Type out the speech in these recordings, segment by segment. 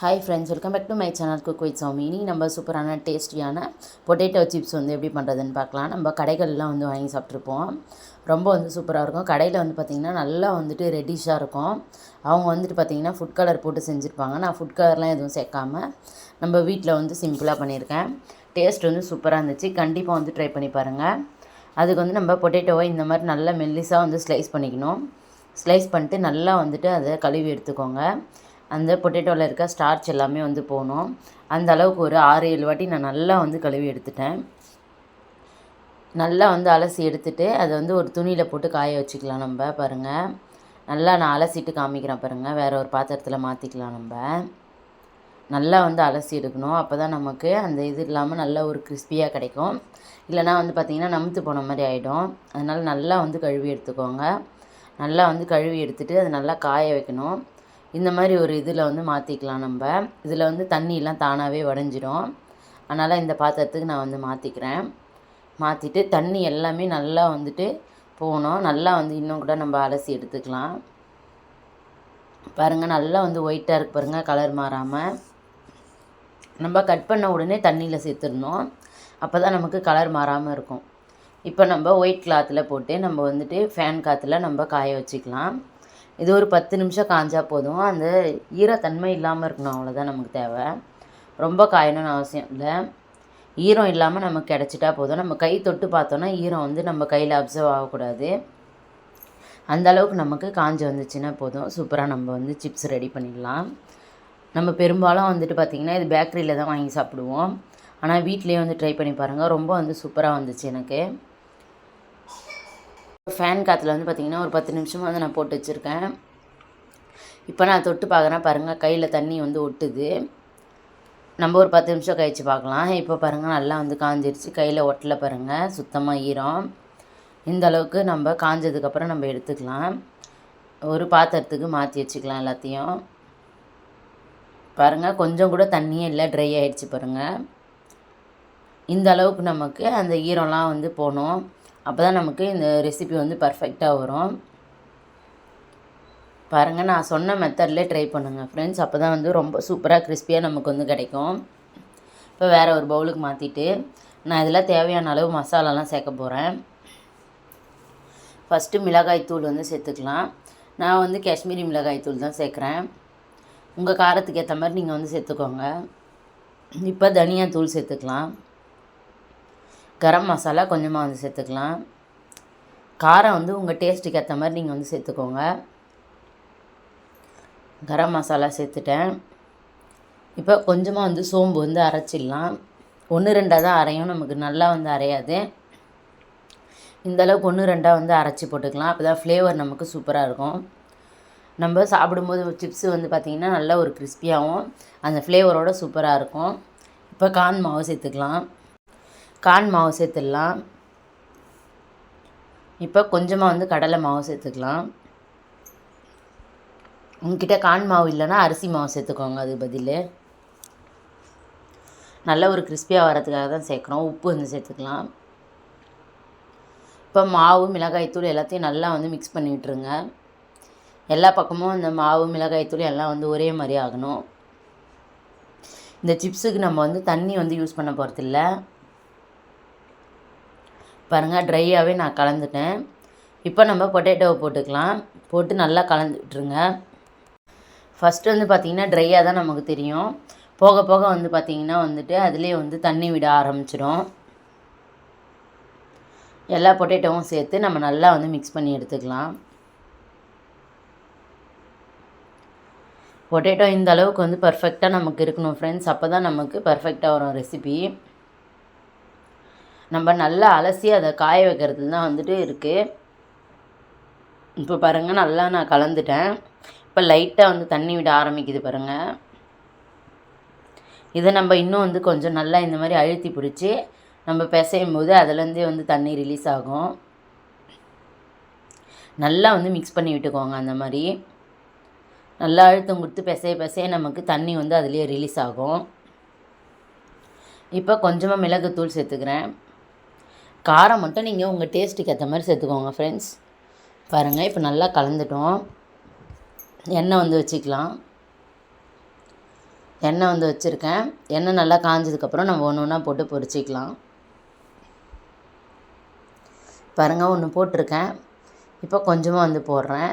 Hi friends welcome back to my channel cook with Sami இனி நம்ம சூப்பரான டேஸ்டியான பொட்டேட்டோ சிப்ஸ் வந்து எப்படி பண்ணுறதுன்னு பார்க்கலாம். நம்ம கடைகள்லாம் வந்து வாங்கி சாப்பிட்ருப்போம். ரொம்ப வந்து சூப்பராக இருக்கும். கடையில் வந்து பார்த்திங்கன்னா நல்லா வந்துட்டு ரெட்டிஷாக இருக்கும். அவங்க வந்துட்டு பார்த்திங்கன்னா ஃபுட் கலர் போட்டு செஞ்சுருப்பாங்க. நான் ஃபுட் கலர்லாம் எதுவும் சேர்க்காம நம்ம வீட்டில் வந்து சிம்பிளாக பண்ணியிருக்கேன். டேஸ்ட் வந்து சூப்பராக இருந்துச்சு. கண்டிப்பாக வந்து ட்ரை பண்ணி பாருங்கள் அதுக்கு வந்து நம்ம பொட்டேட்டோவை இந்த மாதிரி நல்லா மெல்லிஸாக வந்து ஸ்லைஸ் பண்ணிக்கணும். ஸ்லைஸ் பண்ணிட்டு நல்லா வந்துட்டு அதை கழுவி எடுத்துக்கோங்க. அந்த பொட்டேட்டோவில் இருக்க ஸ்டார்ச் எல்லாமே வந்து போகணும் அந்த அளவுக்கு ஒரு ஆறு ஏழு வாட்டி நான் நல்லா வந்து கழுவி எடுத்துட்டேன். நல்லா வந்து அலசி எடுத்துகிட்டு அதை வந்து ஒரு துணியில் போட்டு காய வச்சுக்கலாம் நம்ம பாருங்கள் நல்லா நான் அலசிட்டு காமிக்கிறேன் பாருங்கள் வேறு ஒரு பாத்திரத்தில் மாற்றிக்கலாம் நம்ம. நல்லா வந்து அலசி எடுக்கணும். அப்போ தான் நமக்கு அந்த இது இல்லாமல் நல்லா ஒரு கிறிஸ்பியாக கிடைக்கும். இல்லைனா வந்து பார்த்திங்கன்னா நமுத்து போன மாதிரி ஆகிடும் அதனால் நல்லா வந்து கழுவி எடுத்துக்கோங்க. நல்லா வந்து கழுவி எடுத்துகிட்டு அதை நல்லா காய வைக்கணும். இந்த மாதிரி ஒரு இதில் வந்து மாற்றிக்கலாம் நம்ம. இதில் வந்து தண்ணியெலாம் தானாகவே வடைஞ்சிடும் அதனால் இந்த பாத்திரத்துக்கு நான் வந்து மாற்றிக்கிறேன் மாற்றிட்டு தண்ணி எல்லாமே நல்லா வந்துட்டு போகணும். நல்லா வந்து இன்னும் கூட நம்ம அலசி எடுத்துக்கலாம். பாருங்கள் நல்லா வந்து ஒயிட்டாக இருக்கு பாருங்கள் கலர் மாறாமல் நம்ம கட் பண்ண உடனே தண்ணியில் சேர்த்துருந்தோம் அப்போ தான் நமக்கு கலர் மாறாமல் இருக்கும். இப்போ நம்ம ஒயிட் கிளாத்தில் போட்டு நம்ம வந்துட்டு ஃபேன் காற்றுல நம்ம காய வச்சுக்கலாம். இது ஒரு பத்து நிமிஷம் காஞ்சா போதும். அந்த ஈரத்தன்மை இல்லாமல் இருக்கணும். அவ்வளோதான் நமக்கு தேவை. ரொம்ப காயணும்னு அவசியம் இல்லை. ஈரம் இல்லாமல் நமக்கு கிடச்சிட்டா போதும். நம்ம கை தொட்டு பார்த்தோன்னா ஈரம் வந்து நம்ம கையில் அப்சர்வ் ஆகக்கூடாது. அந்த அளவுக்கு நமக்கு காஞ்சி வந்துச்சுன்னா போதும். சூப்பராக நம்ம வந்து சிப்ஸ் ரெடி பண்ணிடலாம். நம்ம பெரும்பாலும் வந்துட்டு பார்த்திங்கன்னா இது பேக்கரியில் தான் வாங்கி சாப்பிடுவோம். ஆனால் வீட்லேயே வந்து ட்ரை பண்ணி பாருங்கள் ரொம்ப வந்து சூப்பராக வந்துச்சு எனக்கு. ஃபேன் காற்றுல வந்து பார்த்திங்கன்னா ஒரு பத்து நிமிஷமாக வந்து நான் போட்டு வச்சுருக்கேன். இப்போ நான் தொட்டு பார்க்குறேன் பாருங்கள் கையில் தண்ணி வந்து ஒட்டுது. நம்ம ஒரு பத்து நிமிஷம் கழித்து பார்க்கலாம் இப்போ பாருங்கள் நல்லா வந்து காஞ்சிருச்சு. கையில் ஒட்டலை பாருங்கள் சுத்தமாக ஈரம். இந்த அளவுக்கு நம்ம காஞ்சதுக்கப்புறம் நம்ம எடுத்துக்கலாம். ஒரு பாத்திரத்துக்கு மாற்றி வச்சுக்கலாம் எல்லாத்தையும். பாருங்கள் கொஞ்சம் கூட தண்ணியே இல்லை ட்ரை ஆகிடுச்சு பாருங்கள் இந்த அளவுக்கு நமக்கு அந்த ஈரம்லாம் வந்து போகணும். அப்போ தான் நமக்கு இந்த ரெசிபி வந்து பர்ஃபெக்டாக வரும். பாருங்கள் நான் சொன்ன மெத்தட்லேயே ட்ரை பண்ணுங்கள் ஃப்ரெண்ட்ஸ் அப்போ தான் வந்து ரொம்ப சூப்பராக கிறிஸ்பியாக நமக்கு வந்து கிடைக்கும். இப்போ வேறு ஒரு பவுலுக்கு மாற்றிட்டு நான் இதில் தேவையான அளவு மசாலாலாம் சேர்க்க போகிறேன் ஃபஸ்ட்டு மிளகாய் தூள் வந்து சேர்த்துக்கலாம். நான் வந்து காஷ்மீரி மிளகாய் தூள் தான் சேர்க்குறேன். உங்கள் காரத்துக்கு ஏற்ற மாதிரி நீங்கள் வந்து சேர்த்துக்கோங்க. இப்போ தனியாத்தூள் சேர்த்துக்கலாம். கரம் மசாலா கொஞ்சமாக வந்து சேர்த்துக்கலாம். காரம் வந்து உங்கள் டேஸ்ட்டுக்கு ஏற்ற மாதிரி நீங்கள் வந்து சேர்த்துக்கோங்க. கரம் மசாலா சேர்த்துட்டேன். இப்போ கொஞ்சமாக வந்து சோம்பு வந்து அரைச்சிடலாம். ஒன்று ரெண்டாக தான் அரையும். நமக்கு நல்லா வந்து அரையாது. இந்த அளவுக்கு ஒன்று ரெண்டாக வந்து அரைச்சி போட்டுக்கலாம். அப்போ தான் ஃப்ளேவர் நமக்கு சூப்பராக இருக்கும். நம்ம சாப்பிடும்போது சிப்ஸு வந்து பார்த்திங்கன்னா நல்ல ஒரு கிறிஸ்பியாகவும் அந்த ஃப்ளேவரோட சூப்பராக இருக்கும். இப்போ கான் மாவு சேர்த்துக்கலாம். கான் மாவு சேர்த்துடலாம். இப்போ கொஞ்சமாக வந்து கடலை மாவு சேர்த்துக்கலாம். உங்ககிட்ட கான் மாவு இல்லைன்னா அரிசி மாவு சேர்த்துக்கோங்க அதுக்கு பதில். நல்ல ஒரு கிறிஸ்பியாக வரதுக்காக தான் சேர்க்குறோம் உப்பு வந்து சேர்த்துக்கலாம். இப்போ மாவு மிளகாய்த்தூள் எல்லாத்தையும் நல்லா வந்து மிக்ஸ் பண்ணி விட்டுருங்க. எல்லா பக்கமும் இந்த மாவு மிளகாய்த்தூள் எல்லாம் வந்து ஒரே மாதிரி ஆகணும். இந்த சிப்ஸுக்கு நம்ம வந்து தண்ணி வந்து யூஸ் பண்ண போகிறதில்ல பாருங்கள் ட்ரையாகவே நான் கலந்துட்டேன். இப்போ நம்ம பொட்டேட்டோவை போட்டுக்கலாம். போட்டு நல்லா கலந்து விட்டுருங்க ஃபஸ்ட்டு வந்து பார்த்திங்கன்னா ட்ரையாக தான் நமக்கு தெரியும். போக போக வந்து பார்த்திங்கன்னா வந்துட்டு அதிலே வந்து தண்ணி விட ஆரம்பிச்சிடும். எல்லா பொட்டேட்டோவும் சேர்த்து நம்ம நல்லா வந்து மிக்ஸ் பண்ணி எடுத்துக்கலாம். பொட்டேட்டோ இந்த அளவுக்கு வந்து பர்ஃபெக்டாக நமக்கு இருக்கணும் ஃப்ரெண்ட்ஸ் அப்போ தான் நமக்கு பர்ஃபெக்டாக வரும் ரெசிபி நம்ம நல்லா அலசி அதை காய வைக்கிறது தான் வந்துட்டு இருக்குது இப்போ பாருங்கள் நல்லா நான் கலந்துட்டேன். இப்போ லைட்டாக வந்து தண்ணி விட ஆரம்பிக்குது பாருங்கள் இதை நம்ம இன்னும் வந்து கொஞ்சம் நல்லா இந்த மாதிரி அழுத்தி பிடிச்சி நம்ம பிசையும் போது அதுலேருந்தே வந்து தண்ணி ரிலீஸ் ஆகும். நல்லா வந்து மிக்ஸ் பண்ணி விட்டுக்கோங்க அந்த மாதிரி. நல்லா அழுத்தம் கொடுத்து பிசைய பிசைய நமக்கு தண்ணி வந்து அதுலேயே ரிலீஸ் ஆகும். இப்போ கொஞ்சமாக மிளகுத்தூள் சேர்த்துக்கிறேன். காரம் மட்டும் நீங்கள் உங்கள் டேஸ்ட்டுக்கு ஏற்ற மாதிரி சேர்த்துக்கோங்க ஃப்ரெண்ட்ஸ் பாருங்கள் இப்போ நல்லா கலந்துட்டோம். எண்ணெய் வந்து வச்சுக்கலாம். எண்ணெய் வந்து வச்சுருக்கேன். எண்ணெய் நல்லா காஞ்சதுக்கப்புறம் நம்ம ஒன்று ஒன்றா போட்டு பொரிச்சிக்கலாம். பாருங்கள் ஒன்று போட்டிருக்கேன். இப்போ கொஞ்சமாக வந்து போடுறேன்.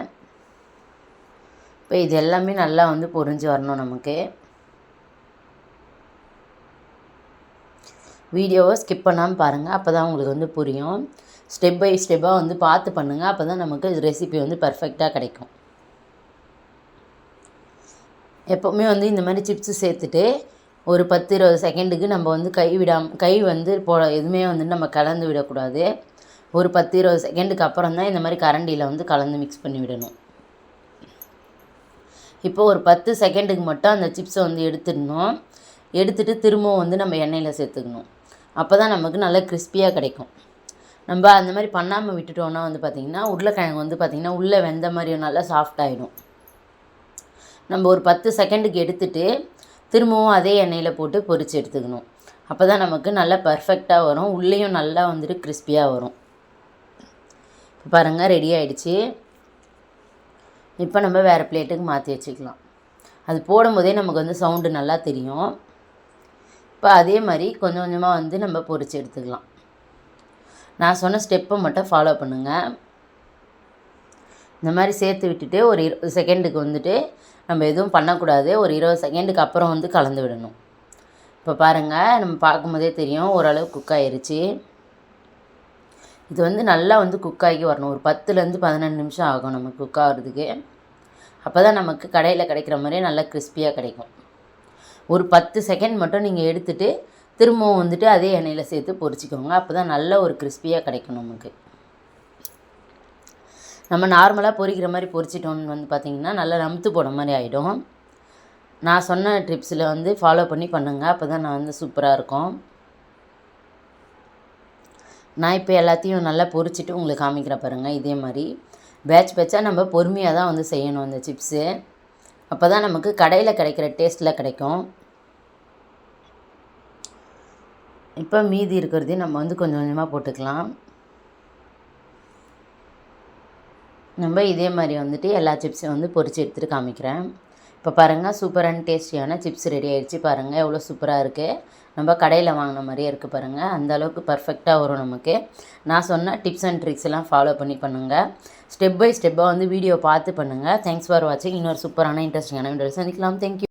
இப்போ இது எல்லாமே நல்லா வந்து பொரிஞ்சு வரணும் நமக்கு. வீடியோவை ஸ்கிப் பண்ணாமல் பாருங்கள் அப்போ தான் உங்களுக்கு வந்து புரியும். ஸ்டெப் பை ஸ்டெப்பாக வந்து பார்த்து பண்ணுங்கள் அப்போ தான் நமக்கு ரெசிபி வந்து பர்ஃபெக்டாக கிடைக்கும். எப்போவுமே வந்து இந்த மாதிரி சிப்ஸு சேர்த்துட்டு ஒரு பத்து இருபது செகண்டுக்கு நம்ம வந்து கை விடாம கை வந்து போட எதுவுமே வந்து நம்ம கலந்து விடக்கூடாது. ஒரு பத்து இருபது செகண்டுக்கு அப்புறம் தான் இந்த மாதிரி கரண்டியில் வந்து கலந்து மிக்ஸ் பண்ணி விடணும். இப்போ ஒரு பத்து செகண்டுக்கு மட்டும் அந்த சிப்ஸை வந்து எடுத்துடணும். எடுத்துட்டு திரும்பவும் வந்து நம்ம எண்ணெயில் சேர்த்துக்கணும் அப்போ தான் நமக்கு நல்லா கிறிஸ்பியாக கிடைக்கும். நம்ம அந்த மாதிரி பண்ணாமல் விட்டுட்டோன்னா வந்து பார்த்திங்கன்னா உருளைக்கிழங்கு வந்து பார்த்திங்கன்னா உள்ளே வெந்த மாதிரி நல்லா சாஃப்ட் ஆகிடும் நம்ம ஒரு பத்து செகண்டுக்கு எடுத்துகிட்டு திரும்பவும் அதே எண்ணெயில் போட்டு பொரித்து எடுத்துக்கணும். அப்போ தான் நமக்கு நல்லா பர்ஃபெக்டாக வரும். உள்ளேயும் நல்லா வந்துட்டு கிறிஸ்பியாக வரும். இப்போ பாருங்கள் ரெடி ஆகிடுச்சி இப்போ நம்ம வேறு பிளேட்டுக்கு மாற்றி வச்சுக்கலாம். அது போடும்போதே நமக்கு வந்து சவுண்டு நல்லா தெரியும். இப்போ அதே மாதிரி கொஞ்சம் கொஞ்சமாக வந்து நம்ம பொறிச்சு எடுத்துக்கலாம். நான் சொன்ன ஸ்டெப்பை மட்டும் ஃபாலோ பண்ணுங்கள் இந்த மாதிரி சேர்த்து விட்டுட்டு ஒரு இருபது செகண்டுக்கு வந்துட்டு நம்ம எதுவும் பண்ணக்கூடாது. ஒரு இருபது செகண்டுக்கு அப்புறம் வந்து கலந்து விடணும். இப்போ பாருங்கள் நம்ம பார்க்கும்போதே தெரியும் ஓரளவு குக் ஆயிருச்சு. இது வந்து நல்லா வந்து குக் ஆகி வரணும். ஒரு பத்துலேருந்து பதினெண்டு நிமிஷம் ஆகும் நமக்கு குக் ஆகிறதுக்கு. அப்போ தான் நமக்கு கடையில் கிடைக்கிற மாதிரியே நல்லா கிறிஸ்பியாக கிடைக்கும். ஒரு பத்து செகண்ட் மட்டும் நீங்கள் எடுத்துகிட்டு திரும்பவும் வந்துட்டு அதே எண்ணெயில் சேர்த்து பொரிச்சிக்கோங்க. அப்போ தான் நல்ல ஒரு கிறிஸ்பியாக கிடைக்கும் நமக்கு. நம்ம நார்மலாக பொரிக்கிற மாதிரி பொரிச்சிட்டோம்னு வந்து பார்த்திங்கன்னா நல்லா நமுத்து போட மாதிரி ஆகிடும் நான் சொன்ன ட்ரிப்ஸில் வந்து ஃபாலோ பண்ணி பண்ணுங்கள் அப்போ தான் நான் வந்து சூப்பராக இருக்கும். நான் இப்போ எல்லாத்தையும் நல்லா பொரிச்சிட்டு உங்களுக்கு காமிக்கிறேன் பாருங்கள் இதே மாதிரி பேட்ச் பேட்சாக நம்ம பொறுமையாக தான் வந்து செய்யணும் அந்த சிப்ஸு அப்போ தான் நமக்கு கடையில் கிடைக்கிற டேஸ்ட்டில் கிடைக்கும். இப்போ மீதி இருக்கிறதையும் நம்ம வந்து கொஞ்சம் கொஞ்சமாக போட்டுக்கலாம். நம்ம இதே மாதிரி வந்துட்டு எல்லா சிப்ஸையும் வந்து பொரித்து எடுத்துகிட்டு காமிக்கிறேன். இப்போ பாருங்கள் சூப்பர் அண்ட் டேஸ்டியான சிப்ஸ் ரெடி ஆகிடுச்சு பாருங்கள் எவ்வளோ சூப்பராக இருக்குது நம்ம கடையில் வாங்கின மாதிரியே இருக்குது பாருங்கள் அந்த அளவுக்கு பர்ஃபெக்டாக வரும் நமக்கு. நான் சொன்ன டிப்ஸ் அண்ட் ட்ரிக்ஸ் எல்லாம் ஃபாலோ பண்ணி பண்ணுங்கள் ஸ்டெப் பை ஸ்டெப்பாக வந்து வீடியோ பார்த்து பண்ணுங்கள் தேங்க்ஸ் ஃபார் வாட்சிங் இன்னொரு சூப்பரான இன்ட்ரெஸ்டிங்கான வீடியோ சந்திக்கலாம். தேங்க்யூ